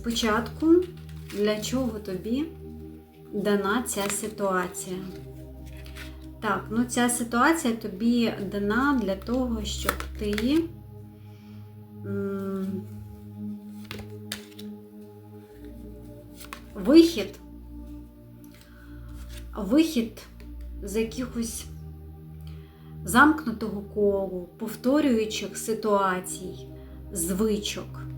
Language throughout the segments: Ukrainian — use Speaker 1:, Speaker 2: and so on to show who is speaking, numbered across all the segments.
Speaker 1: спочатку, для чого тобі дана ця ситуація? Так, ну ця ситуація тобі дана для того, щоб ти. Вихід. Вихід з якихось замкнутого колу, повторюючих ситуацій, звичок,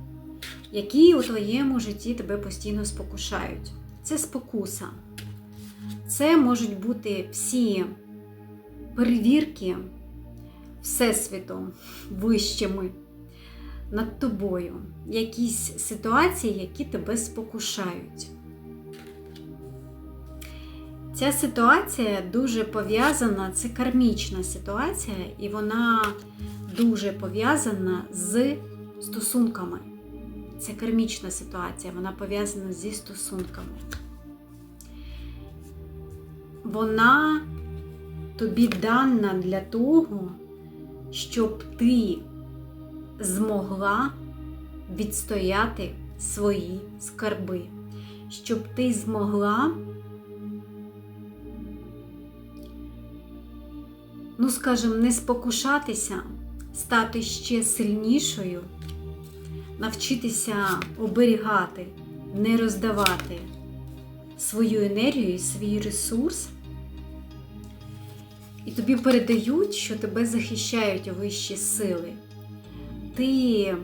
Speaker 1: які у твоєму житті тебе постійно спокушають. Це спокуса. Це можуть бути всі перевірки Всесвітом вищими над тобою, якісь ситуації, які тебе спокушають. Ця ситуація дуже пов'язана, це кармічна ситуація, і вона дуже пов'язана з стосунками. Це кармічна ситуація, вона пов'язана зі стосунками. Вона тобі дана для того, щоб ти змогла відстояти свої скарби, щоб ти змогла, ну скажімо, не спокушатися, стати ще сильнішою, навчитися оберігати, не роздавати свою енергію і свій ресурс. І тобі передають, що тебе захищають вищі сили. Ти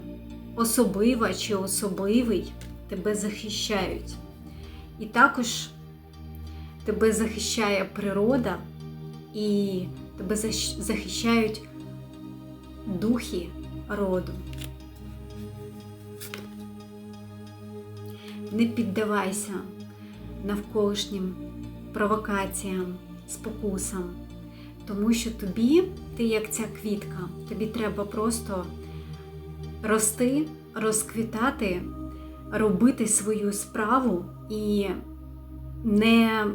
Speaker 1: особива чи особливий, тебе захищають. І також тебе захищає природа, і тебе захищають духи роду. Не піддавайся навколишнім провокаціям, спокусам. Тому що тобі, ти як ця квітка, тобі треба просто рости, розквітати, робити свою справу і не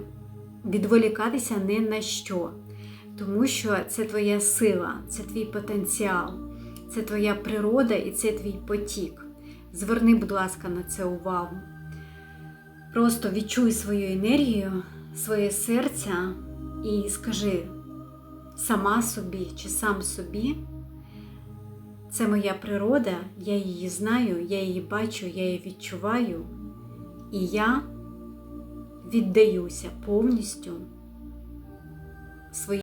Speaker 1: відволікатися ні на що. Тому що це твоя сила, це твій потенціал, це твоя природа і це твій потік. Зверни, будь ласка, на це увагу. Просто відчуй свою енергію, своє серце і скажи сама собі чи сам собі. Це моя природа, я її знаю, я її бачу, я її відчуваю, і я віддаюся повністю своїй.